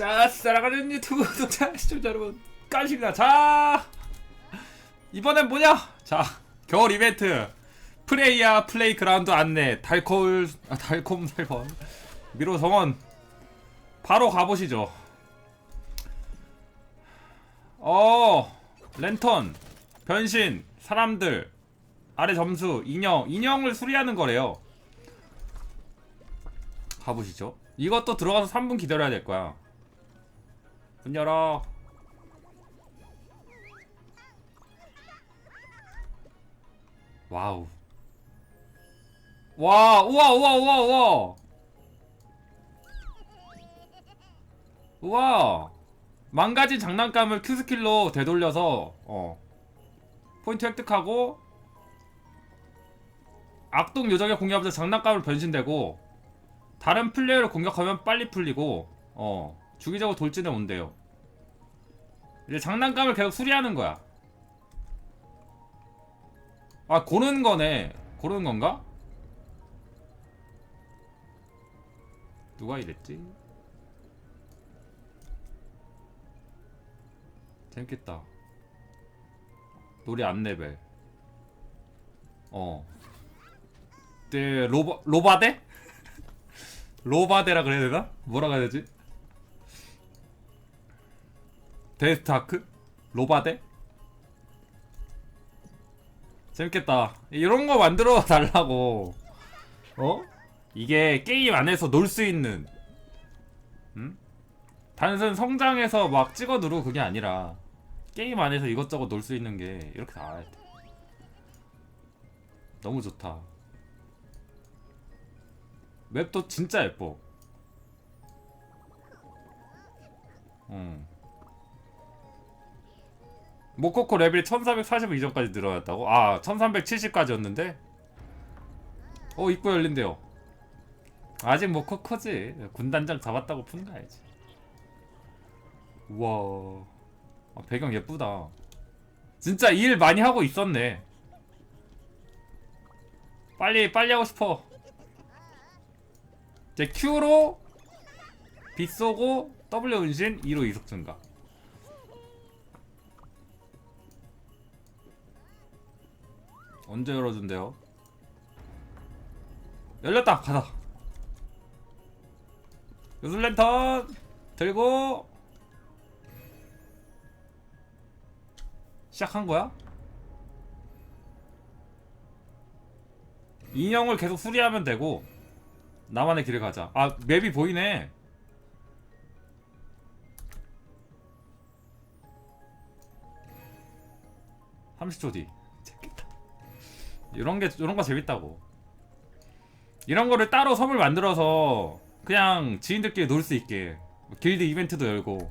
자, 사랑하는 유튜브 구독자 시청자 여러분, 깐식이다. 자, 이번엔 뭐냐? 자, 겨울 이벤트 프레이야 플레이 그라운드 안내 달콤 아, 달콤 살번 미로 성원 바로 가보시죠. 어, 랜턴, 변신, 사람들, 아래 점수, 인형, 인형을 수리하는 거래요. 가보시죠. 이것도 들어가서 3분 기다려야 될 거야. 문 열어. 와우. 와, 우와, 우와, 우와, 우와. 우와. 망가진 장난감을 Q 스킬로 되돌려서 어. 포인트 획득하고 악동 요정의 공격하면서 장난감을 변신되고 다른 플레이어를 공격하면 빨리 풀리고 어 주기적으로 돌진해 온대요 이제 장난감을 계속 수리하는 거야 아 고르는 거네 고르는 건가? 누가 이랬지? 재밌겠다 놀이 안 레벨 어 네, 로바 로바데? 로바데라 그래야 되나? 뭐라 그래야 되지? 데스타크? 로바데? 재밌겠다. 이런 거 만들어 달라고. 어? 이게 게임 안에서 놀 수 있는, 음? 단순 성장해서 막 찍어 누르고 그게 아니라, 게임 안에서 이것저것 놀 수 있는 게 이렇게 나와야 돼. 너무 좋다. 맵도 진짜 예뻐. 음. 모코코 레벨이 1445 이전까지 늘어났다고? 아, 1370까지였는데? 어, 입구 열린대요. 아직 모코코지. 군단장 잡았다고 푼가야지. 우와. 아, 배경 예쁘다. 진짜 일 많이 하고 있었네. 빨리, 빨리 하고 싶어. 이제 Q로 빛 쏘고 W 은신 2로 이속 증가. 언제 열어준대요? 열렸다 가자. 요술 랜턴 들고 시작한 거야? 인형을 계속 수리하면 되고 나만의 길을 가자. 아, 맵이 보이네. (30초) 뒤 재밌겠다 이런 게 이런 거 재밌다고 이런 거를 따로 섬을 만들어서 그냥 지인들끼리 놀 수 있게 길드 이벤트도 열고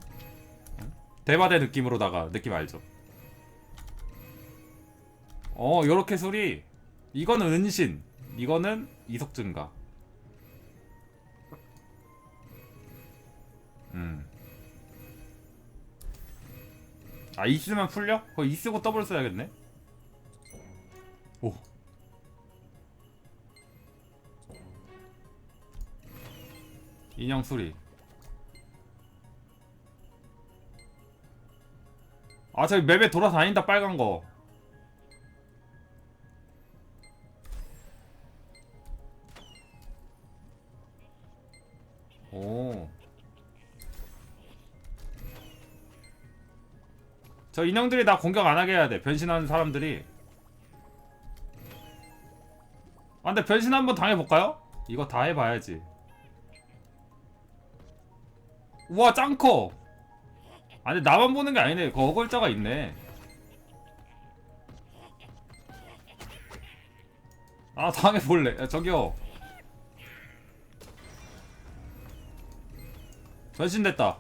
응? 대바대 느낌으로다가 느낌 알죠 어 요렇게 소리 이거는 은신 이거는 이속 증가 음. 아, 이 쓰면 풀려? 그거 이 쓰고 더블 써야겠네? 인형 수리. 아, 저기 맵에 돌아다닌다, 빨간 거. 오. 저 인형들이 나 공격 안 하게 해야 돼. 변신하는 사람들이. 아, 근데 변신 한번 당해볼까요? 이거 다 해봐야지. 우와, 짱커! 아, 근데 나만 보는 게 아니네. 그 어글자가 있네. 아, 당해볼래. 야, 저기요. 변신됐다.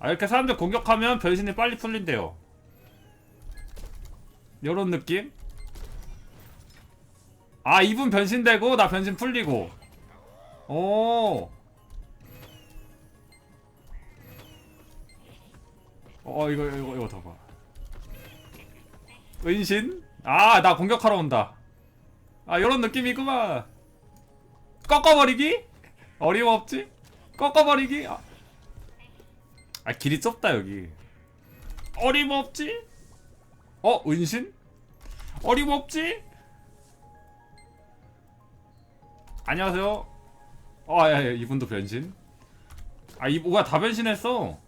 아 이렇게 사람들 공격하면 변신이 빨리 풀린대요 요런 느낌? 아 이분 변신되고 나 변신 풀리고 오 어, 이거 이거 이거 더 봐 은신? 아 나 공격하러 온다 아 요런 느낌이구만 꺾어버리기? 어림없지? 꺾어버리기? 아, 아 길이 좁다 여기 어림없지? 어 은신? 어림없지? 안녕하세요 어 야, 야, 이분도 변신 아 이 뭐가 다 변신했어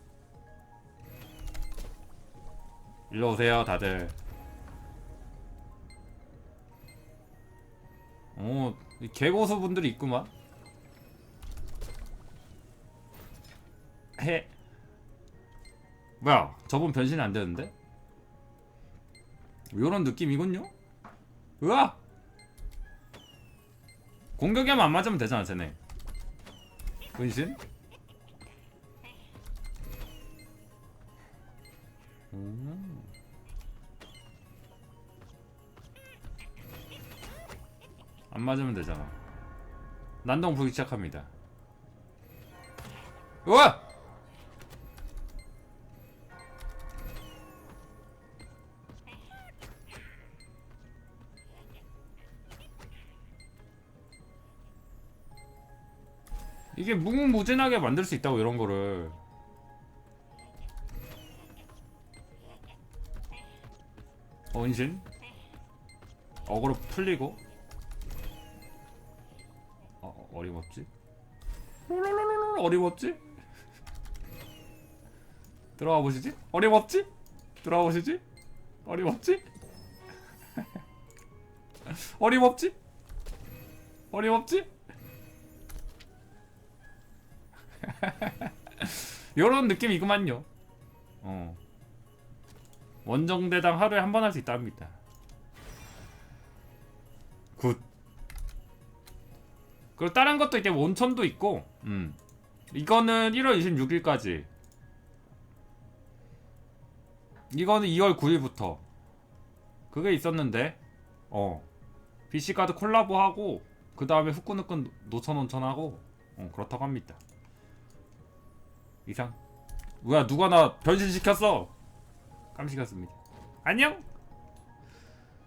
일로 오세요 다들 오, 이 개고수 분들이 있구만. 해. 뭐야, 저분 변신이 안 되는데? 요런 느낌이군요? 으아! 공격에만 안 맞으면 되잖아, 쟤네. 분신? 음. 안 맞으면 되잖아. 난동 불기 시작합니다. 우와! 이게 무궁무진하게 만들 수 있다고 이런 거를 원신 어그로 풀리고 어, 어, 어림없지? 어림없지? 들어가 보시지? 어림없지? 들어가 보시지? 어림없지? 어림없지? 어림없지? 요런 느낌이구만요. 어. 원정대당 하루에 한 번 할 수 있다 합니다. 굿. 그리고 다른 것도 이제 온천도 있고, 음. 이거는 1월 26일까지. 이거는 2월 9일부터. 그게 있었는데, 어. BC카드 콜라보하고, 그 다음에 후끈후끈 노천 온천하고, 어, 그렇다고 합니다. 이상. 뭐야, 누가 나 변신시켰어! 깜찍했습니다. 안녕!